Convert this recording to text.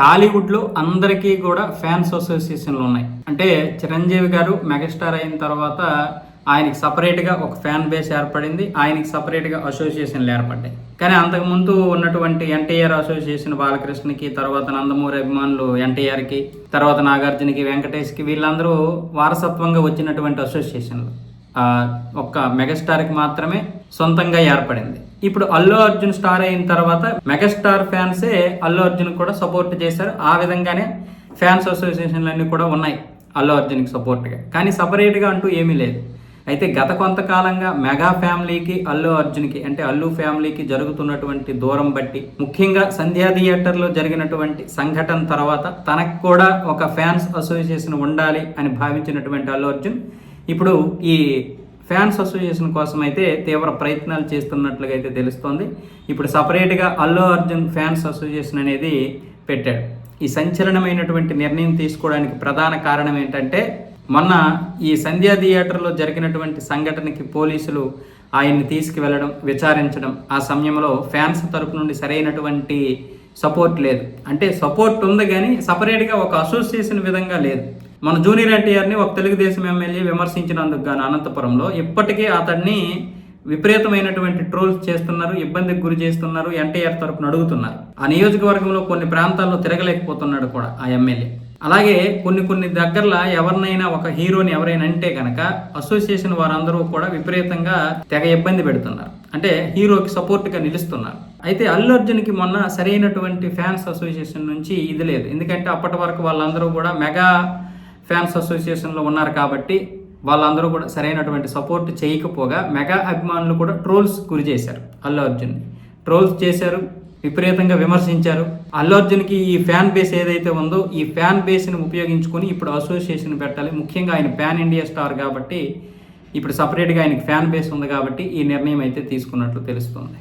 టాలీవుడ్లో అందరికీ కూడా ఫ్యాన్స్ అసోసియేషన్లు ఉన్నాయి. అంటే చిరంజీవి గారు మెగాస్టార్ అయిన తర్వాత ఆయనకి సపరేట్గా ఒక ఫ్యాన్ బేస్ ఏర్పడింది. ఆయనకి సపరేట్గా అసోసియేషన్లు ఏర్పడ్డాయి. కానీ అంతకుముందు ఉన్నటువంటి ఎన్టీఆర్ అసోసియేషన్ బాలకృష్ణకి తర్వాత నందమూరి అభిమానులు ఎన్టీఆర్కి తర్వాత నాగార్జునకి వెంకటేష్కి వీళ్ళందరూ వారసత్వంగా వచ్చినటువంటి అసోసియేషన్లు. ఒక్క మెగాస్టార్కి మాత్రమే సొంతంగా ఏర్పడింది. ఇప్పుడు అల్లు అర్జున్ స్టార్ అయిన తర్వాత మెగాస్టార్ ఫ్యాన్సే అల్లు అర్జున్ కూడా సపోర్ట్ చేశారు. ఆ విధంగానే ఫ్యాన్స్ అసోసియేషన్లు అన్నీ కూడా ఉన్నాయి అల్లు అర్జున్కి సపోర్ట్గా కానీ సపరేట్గా అంటూ ఏమీ లేదు. అయితే గత కొంతకాలంగా మెగా ఫ్యామిలీకి అల్లు అర్జున్కి అంటే అల్లు ఫ్యామిలీకి జరుగుతున్నటువంటి దూరం బట్టి ముఖ్యంగా సంధ్యా థియేటర్లో జరిగినటువంటి సంఘటన తర్వాత తనకు కూడా ఒక ఫ్యాన్స్ అసోసియేషన్ ఉండాలి అని భావించినటువంటి అల్లు అర్జున్ ఇప్పుడు ఈ ఫ్యాన్స్ అసోసియేషన్ కోసం అయితే తీవ్ర ప్రయత్నాలు చేస్తున్నట్లుగా అయితే తెలుస్తోంది. ఇప్పుడు సపరేట్గా అల్లు అర్జున్ ఫ్యాన్స్ అసోసియేషన్ అనేది పెట్టాడు. ఈ సంచలనమైనటువంటి నిర్ణయం తీసుకోవడానికి ప్రధాన కారణం ఏంటంటే మొన్న ఈ సంధ్యా థియేటర్లో జరిగినటువంటి సంఘటనకి పోలీసులు ఆయన్ని తీసుకువెళ్ళడం విచారించడం ఆ సమయంలో ఫ్యాన్స్ తరపు నుండి సరైనటువంటి సపోర్ట్ లేదు. అంటే సపోర్ట్ ఉంది కానీ సపరేట్గా ఒక అసోసియేషన్ విధంగా లేదు. మన జూనియర్ ఎన్టీఆర్ని ఒక తెలుగుదేశం ఎమ్మెల్యే విమర్శించినందుకు గాను అనంతపురంలో ఇప్పటికీ అతన్ని విపరీతమైనటువంటి ట్రోల్స్ చేస్తున్నారు ఇబ్బందికి గురి చేస్తున్నారు ఎన్టీఆర్ తరపున అడుగుతున్నారు. ఆ నియోజకవర్గంలో కొన్ని ప్రాంతాల్లో తిరగలేకపోతున్నాడు కూడా ఆ ఎమ్మెల్యే. అలాగే కొన్ని కొన్ని దగ్గరలో ఎవరినైనా ఒక హీరోని ఎవరైనా అంటే కనుక అసోసియేషన్ వారందరూ కూడా విపరీతంగా తెగ ఇబ్బంది పెడుతున్నారు. అంటే హీరోకి సపోర్ట్గా నిలుస్తున్నారు. అయితే అల్లు అర్జున్కి మొన్న సరైనటువంటి ఫ్యాన్స్ అసోసియేషన్ నుంచి ఇది లేదు. ఎందుకంటే అప్పటి వరకు వాళ్ళందరూ కూడా మెగా ఫ్యాన్స్ అసోసియేషన్లో ఉన్నారు కాబట్టి వాళ్ళందరూ కూడా సరైనటువంటి సపోర్ట్ చేయకపోగా మెగా అభిమానులు కూడా ట్రోల్స్ గురి చేశారు అల్లు అర్జున్ ట్రోల్స్ చేశారు విపరీతంగా విమర్శించారు. అల్లు అర్జున్కి ఈ ఫ్యాన్ బేస్ ఏదైతే ఉందో ఈ ఫ్యాన్ బేస్ని ఉపయోగించుకొని ఇప్పుడు అసోసియేషన్ పెట్టాలి. ముఖ్యంగా ఆయన ప్యాన్ ఇండియా స్టార్ కాబట్టి ఇప్పుడు సపరేట్గా ఆయనకి ఫ్యాన్ బేస్ ఉంది కాబట్టి ఈ నిర్ణయం అయితే తీసుకున్నట్లు తెలుస్తుంది.